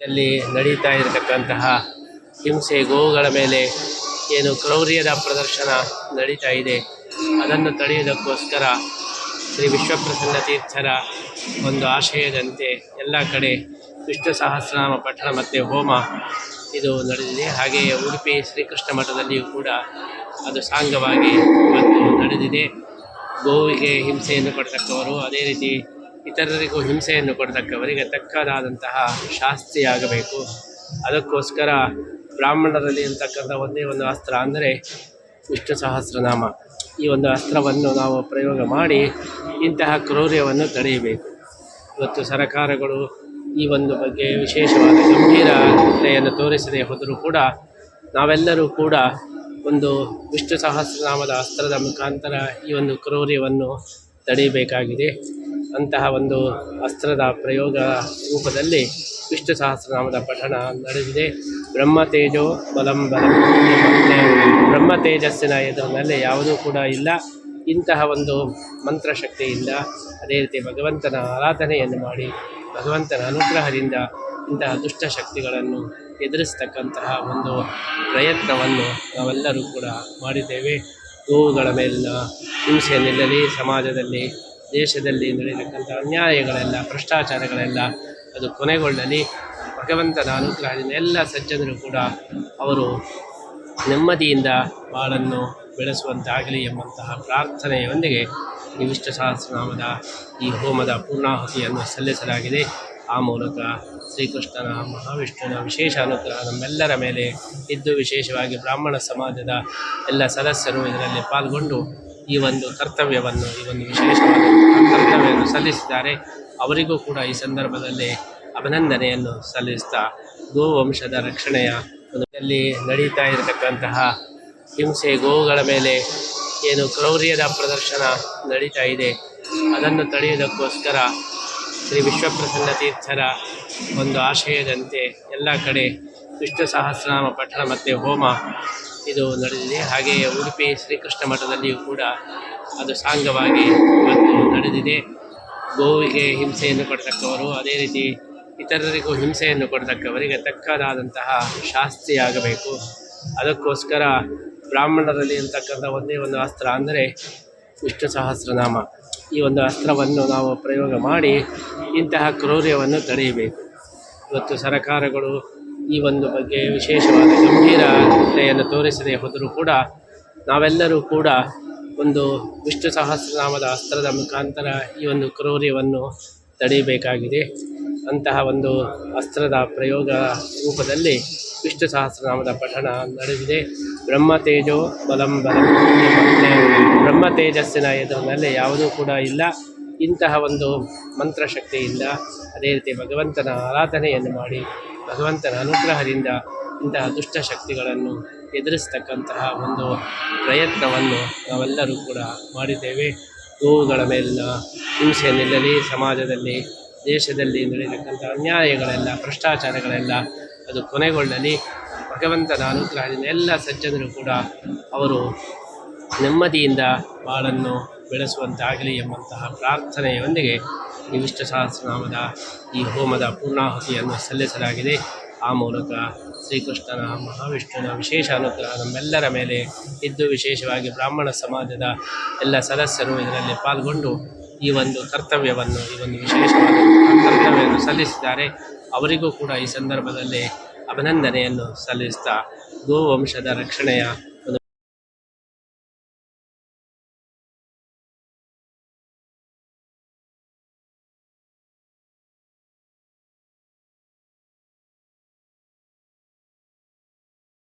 ಅಲ್ಲಿ ನಡೀತಾ ಇರತಕ್ಕಂತಹ ಹಿಂಸೆ ಗೋವುಗಳ ಮೇಲೆ ಏನು ಕ್ರೌರ್ಯದ ಪ್ರದರ್ಶನ ನಡೀತಾ ಇದೆ. ಅದನ್ನು ತಡೆಯುವುದಕ್ಕೋಸ್ಕರ ಶ್ರೀ ವಿಶ್ವಪ್ರಸನ್ನ ತೀರ್ಥರ ಒಂದು ಆಶಯದಂತೆ ಎಲ್ಲ ಕಡೆ ವಿಷ್ಣು ಸಹಸ್ರನಾಮ ಪಠಣ ಮತ್ತು ಹೋಮ ಇದು ನಡೆದಿದೆ. ಹಾಗೆಯೇ ಉಡುಪಿ ಶ್ರೀಕೃಷ್ಣ ಮಠದಲ್ಲಿಯೂ ಕೂಡ ಅದು ಸಾಂಗವಾಗಿ ಇವತ್ತು ನಡೆದಿದೆ. ಗೋವಿಗೆ ಹಿಂಸೆಯನ್ನು ಪಡ್ತಕ್ಕವರು ಅದೇ ರೀತಿ ಇತರರಿಗೂ ಹಿಂಸೆಯನ್ನು ಕೊಡತಕ್ಕವರಿಗೆ ತಕ್ಕದಾದಂತಹ ಶಾಸ್ತಿಯಾಗಬೇಕು. ಅದಕ್ಕೋಸ್ಕರ ಬ್ರಾಹ್ಮಣರಲ್ಲಿ ಇರತಕ್ಕಂಥ ಒಂದೇ ಒಂದು ಅಸ್ತ್ರ ಅಂದರೆ ವಿಷ್ಣು ಸಹಸ್ರನಾಮ. ಈ ಒಂದು ಅಸ್ತ್ರವನ್ನು ನಾವು ಪ್ರಯೋಗ ಮಾಡಿ ಇಂತಹ ಕ್ರೌರ್ಯವನ್ನು ತಡೆಯಬೇಕು. ಇವತ್ತು ಸರಕಾರಗಳು ಈ ಒಂದು ಬಗ್ಗೆ ವಿಶೇಷವಾದ ಗಂಭೀರತೆಯನ್ನು ತೋರಿಸದೆ ಹೋದರೂ ಕೂಡ ನಾವೆಲ್ಲರೂ ಕೂಡ ಒಂದು ವಿಷ್ಣು ಸಹಸ್ರನಾಮದ ಅಸ್ತ್ರದ ಮುಖಾಂತರ ಈ ಒಂದು ಕ್ರೌರ್ಯವನ್ನು ತಡೆಯಬೇಕಾಗಿದೆ. ಅಂತಹ ಒಂದು ಅಸ್ತ್ರದ ಪ್ರಯೋಗ ರೂಪದಲ್ಲಿ ವಿಷ್ಣು ಸಹಸ್ರನಾಮದ ಪಠಣ ನಡೆದಿದೆ. ಬ್ರಹ್ಮ ತೇಜೋ ಬಲಂ ಬಲಂ ಬ್ರಹ್ಮ ತೇಜಸ್ಸಿನ ಎದುರಿನಲ್ಲಿ ಯಾವುದೂ ಕೂಡ ಇಲ್ಲ. ಇಂತಹ ಒಂದು ಮಂತ್ರಶಕ್ತಿಯಿಂದ ಅದೇ ರೀತಿ ಭಗವಂತನ ಆರಾಧನೆಯನ್ನು ಮಾಡಿ ಭಗವಂತನ ಅನುಗ್ರಹದಿಂದ ಇಂತಹ ದುಷ್ಟಶಕ್ತಿಗಳನ್ನು ಎದುರಿಸ್ತಕ್ಕಂತಹ ಒಂದು ಪ್ರಯತ್ನವನ್ನು ನಾವೆಲ್ಲರೂ ಕೂಡ ಮಾಡಿದ್ದೇವೆ. ಗೋವುಗಳ ಮೇಲಿನ ಹಿಂಸೆ ನಿಲ್ಲಲಿ, ಸಮಾಜದಲ್ಲಿ ದೇಶದಲ್ಲಿ ನಡೆಯತಕ್ಕಂಥ ಅನ್ಯಾಯಗಳೆಲ್ಲ, ಭ್ರಷ್ಟಾಚಾರಗಳೆಲ್ಲ ಅದು ಕೊನೆಗೊಳ್ಳಲಿ. ಭಗವಂತನ ಅನುಗ್ರಹದಿಂದ ಎಲ್ಲ ಸಜ್ಜನರು ಕೂಡ ಅವರು ನೆಮ್ಮದಿಯಿಂದ ಬಾಳನ್ನು ಬೆಳೆಸುವಂತಾಗಲಿ ಎಂಬಂತಹ ಪ್ರಾರ್ಥನೆಯೊಂದಿಗೆ ಈ ವಿಷ್ಣು ಸಹಸ್ರನಾಮದ ಈ ಹೋಮದ ಪೂರ್ಣಾಹುತಿಯನ್ನು ಸಲ್ಲಿಸಲಾಗಿದೆ. ಆ ಮೂಲಕ ಶ್ರೀಕೃಷ್ಣನ ಮಹಾವಿಷ್ಣುವಿನ ವಿಶೇಷ ಅನುಗ್ರಹ ನಮ್ಮೆಲ್ಲರ ಮೇಲೆ ಇದ್ದು ವಿಶೇಷವಾಗಿ ಬ್ರಾಹ್ಮಣ ಸಮಾಜದ ಎಲ್ಲ ಸದಸ್ಯರು ಇದರಲ್ಲಿ ಪಾಲ್ಗೊಂಡು ಈ ಒಂದು ಕರ್ತವ್ಯವನ್ನು, ಈ ಒಂದು ವಿಶೇಷವಾದ ಕರ್ತವ್ಯವನ್ನು ಸಲ್ಲಿಸಿದ್ದಾರೆ. ಅವರಿಗೂ ಕೂಡ ಈ ಸಂದರ್ಭದಲ್ಲಿ ಅಭಿನಂದನೆಯನ್ನು ಸಲ್ಲಿಸ್ತಾ ಗೋವಂಶದ ರಕ್ಷಣೆಯ ಅಲ್ಲಿ ನಡೀತಾ ಇರತಕ್ಕಂತಹ ಹಿಂಸೆ ಗೋವುಗಳ ಮೇಲೆ ಏನು ಕ್ರೌರ್ಯದ ಪ್ರದರ್ಶನ ನಡೀತಾ ಇದೆ. ಅದನ್ನು ತಡೆಯುವುದಕ್ಕೋಸ್ಕರ ಶ್ರೀ ವಿಶ್ವಪ್ರಸನ್ನ ತೀರ್ಥರ ಒಂದು ಆಶಯದಂತೆ ಎಲ್ಲ ಕಡೆ ವಿಷ್ಣು ಸಹಸ್ರನಾಮ ಪಠಣ ಮತ್ತು ಹೋಮ ಇದು ನಡೆದಿದೆ. ಹಾಗೆಯೇ ಉಡುಪಿ ಶ್ರೀಕೃಷ್ಣ ಮಠದಲ್ಲಿಯೂ ಕೂಡ ಅದು ಸಾಂಗವಾಗಿ ಮತ್ತು ನಡೆದಿದೆ. ಗೋವಿಗೆ ಹಿಂಸೆಯನ್ನು ಕೊಡತಕ್ಕವರು, ಅದೇ ರೀತಿ ಇತರರಿಗೂ ಹಿಂಸೆಯನ್ನು ಕೊಡತಕ್ಕವರಿಗೆ ತಕ್ಕದಾದಂತಹ ಶಾಸ್ತಿಯಾಗಬೇಕು. ಅದಕ್ಕೋಸ್ಕರ ಬ್ರಾಹ್ಮಣರಲ್ಲಿ ಇರತಕ್ಕಂಥ ಒಂದೇ ಒಂದು ಅಸ್ತ್ರ ಅಂದರೆ ವಿಷ್ಣು ಸಹಸ್ರನಾಮ ಈ ಒಂದು ಅಸ್ತ್ರವನ್ನು ನಾವು ಪ್ರಯೋಗ ಮಾಡಿ ಇಂತಹ ಕ್ರೌರ್ಯವನ್ನು ತಡೆಯಬೇಕು. ಇವತ್ತು ಸರಕಾರಗಳು ಈ ಒಂದು ಬಗ್ಗೆ ವಿಶೇಷವಾದ ಗಂಭೀರತೆಯನ್ನು ತೋರಿಸದೆ ಹೋದರೂ ಕೂಡ ನಾವೆಲ್ಲರೂ ಕೂಡ ಒಂದು ವಿಷ್ಣು ಸಹಸ್ರನಾಮದ ಅಸ್ತ್ರದ ಮುಖಾಂತರ ಈ ಒಂದು ಕ್ರೌರ್ಯವನ್ನು ತಡೆಯಬೇಕಾಗಿದೆ. ಅಂತಹ ಒಂದು ಅಸ್ತ್ರದ ಪ್ರಯೋಗ ರೂಪದಲ್ಲಿ ವಿಷ್ಣು ಸಹಸ್ರನಾಮದ ಪಠಣ ನಡೆದಿದೆ. ಬ್ರಹ್ಮ ತೇಜೋ ಬಲಂ ಬಲಂ ಬ್ರಹ್ಮ ತೇಜಸ್ಸಿನ ಎದುರಿನಲ್ಲಿ ಯಾವುದೂ ಕೂಡ ಇಲ್ಲ. ಇಂತಹ ಒಂದು ಮಂತ್ರಶಕ್ತಿಯಿಂದ ಅದೇ ರೀತಿ ಭಗವಂತನ ಆರಾಧನೆಯನ್ನು ಮಾಡಿ ಭಗವಂತನ ಅನುಗ್ರಹದಿಂದ ಇಂತಹ ದುಷ್ಟಶಕ್ತಿಗಳನ್ನು ಎದುರಿಸ್ತಕ್ಕಂತಹ ಒಂದು ಪ್ರಯತ್ನವನ್ನು ನಾವೆಲ್ಲರೂ ಕೂಡ ಮಾಡಿದ್ದೇವೆ. ಗೋವುಗಳ ಮೇಲಿನ ಹಿಂಸೆ ನಿಲ್ಲಲಿ ಸಮಾಜದಲ್ಲಿ, ದೇಶದಲ್ಲಿ ನಡೆಯತಕ್ಕಂಥ ಅನ್ಯಾಯಗಳೆಲ್ಲ, ಭ್ರಷ್ಟಾಚಾರಗಳೆಲ್ಲ ಅದು ಕೊನೆಗೊಳ್ಳಲಿ. ಭಗವಂತನ ಅನುಗ್ರಹದಿಂದ ಎಲ್ಲ ಸಜ್ಜನರು ಕೂಡ ಅವರು ನೆಮ್ಮದಿಯಿಂದ ಬಾಳನ್ನು ಬೆಳೆಸುವಂತಾಗಲಿ ಎಂಬಂತಹ ಪ್ರಾರ್ಥನೆಯೊಂದಿಗೆ ಈ ವಿಷ್ಣು ಸಹಸ್ರನಾಮದ ಈ ಹೋಮದ ಪೂರ್ಣಾಹುತಿಯನ್ನು ಸಲ್ಲಿಸಲಾಗಿದೆ. ಆ ಮೂಲಕ ಶ್ರೀಕೃಷ್ಣನ ಮಹಾವಿಷ್ಣುವಿನ ವಿಶೇಷ ಅನುಗ್ರಹ ನಮ್ಮೆಲ್ಲರ ಮೇಲೆ ಇದ್ದು ವಿಶೇಷವಾಗಿ ಬ್ರಾಹ್ಮಣ ಸಮಾಜದ ಎಲ್ಲ ಸದಸ್ಯರು ಇದರಲ್ಲಿ ಪಾಲ್ಗೊಂಡು ಈ ಒಂದು ಕರ್ತವ್ಯವನ್ನು, ಈ ಒಂದು ವಿಶೇಷವಾದ ಕರ್ತವ್ಯವನ್ನು ಸಲ್ಲಿಸಿದ್ದಾರೆ. ಅವರಿಗೂ ಕೂಡ ಈ ಸಂದರ್ಭದಲ್ಲಿ ಅಭಿನಂದನೆಯನ್ನು ಸಲ್ಲಿಸ್ತಾ ಗೋವಂಶದ ರಕ್ಷಣೆಯ